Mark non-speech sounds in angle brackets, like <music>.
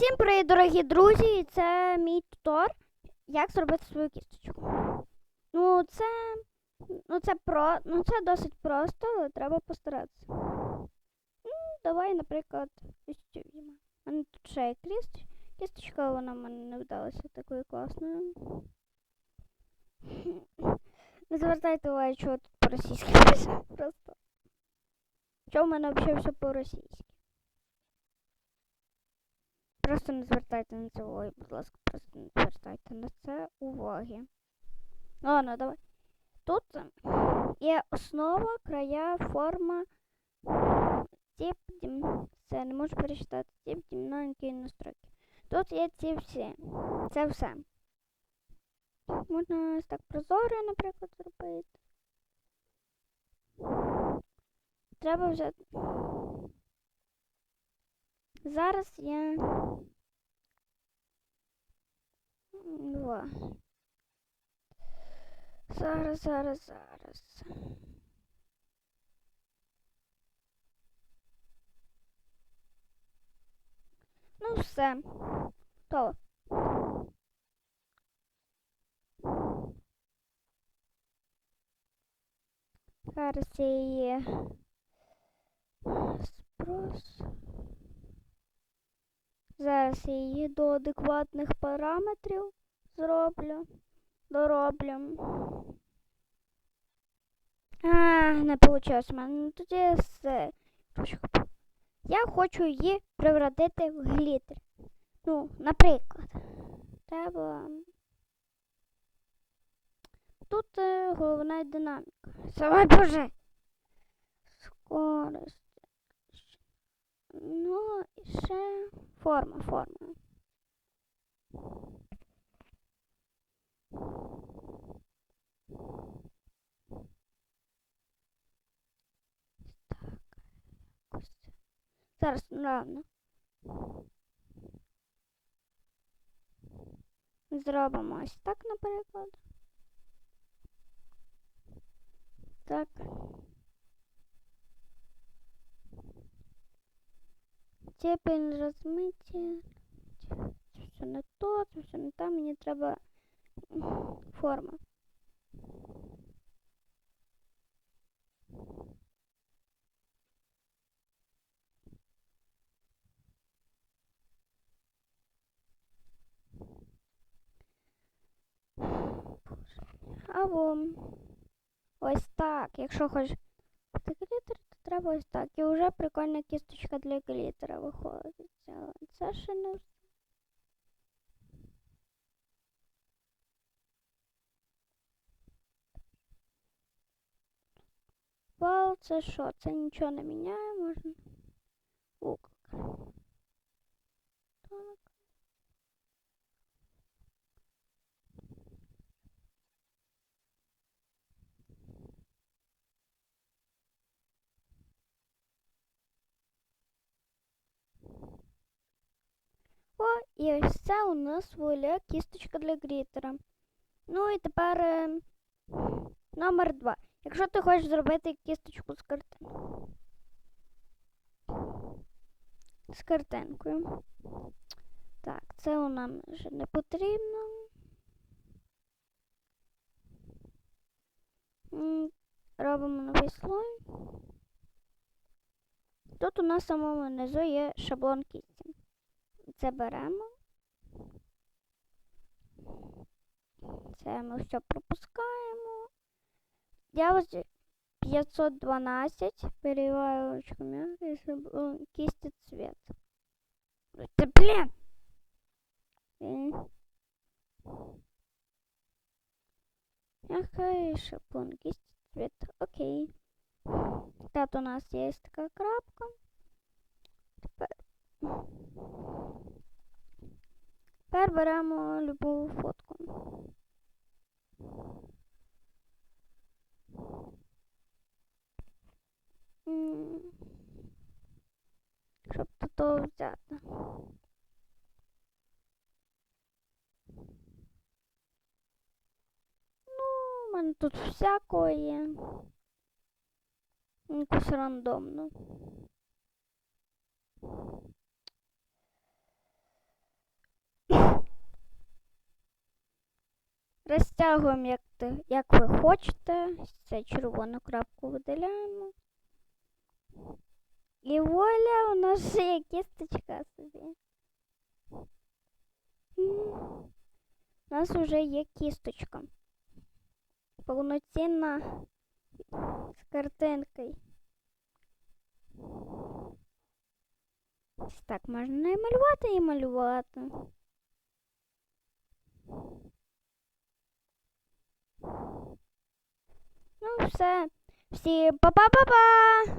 Всім привіт, дорогі друзі! Це мій тутор. Як зробити свою кісточку. Ну, це. Ну, це про. Ну, це досить просто, але треба постаратися. Ну, давай, наприклад. У мене тут ще є кіст- кісточка, вона в мене не вдалася такою класною. <laughs> Не звертайте увагу, чого тут по-російськи. <laughs> Просто. Чого в мене взагалі все по-російськи? Просто не звертайте на це уваги, будь ласка, просто не звертайте на це уваги. Ладно, давай. Тут ем, є основа, края, форма, тип, дім... Це не можу перечитати. Тип, динаміки настройки. Тут є ці всі. Це все. Можна ось так прозоро, наприклад, зробити. Треба взяти. Зараз я. Два. Зараз, зараз, зараз. Ну, все. То. Зараз я її спрос. Зараз я її до адекватних параметрів зроблю. Дороблю. А, не вийшло в мене. Ну тоді все. Я хочу її превратити в глітер. Ну, наприклад. Треба. Тут е, головна динаміка. Сама боже. Скорость. Ну, і ще форма, форма. Так. Зараз равно. Зробимо ось так, наприклад. Так. Степень розмиття. Все не то, це все не там. Мені треба форма. Або ось так. Якщо то треба ось так. І вже прикольна кісточка для глітера виходить. Але Це ще не все. Вал, це що? Це нічого не міняє, можна. Лук. І ось це у нас воля кісточка для грітера. Ну і тепер е, номер два. Якщо ти хочеш зробити кісточку з картин. З картинкою. Так, це нам вже не потрібно. Робимо новий слой. Тут у нас в самому низу є шаблон кісті. Це беремо. Це ми все пропускаємо. Я ось 512 переливаю ручками и шаблон кисти цвет. Это блин! Мягкая шаблон кисти цвет. Окей. Тут у нас есть такая крапка. Тепер беремо любу фотку. щоб тут того взяти. Ну, у мене тут всякої. Якось рандомно. Розтягуємо, як ти, як ви хочете. Це червону крапку видаляємо. І вуаля, у нас вже є кісточка собі. М. У нас вже є кісточка. Повноцінна з картинкою. Ось Так, можна і малювати і малювати. Ну, все. Всі па-па-па-па!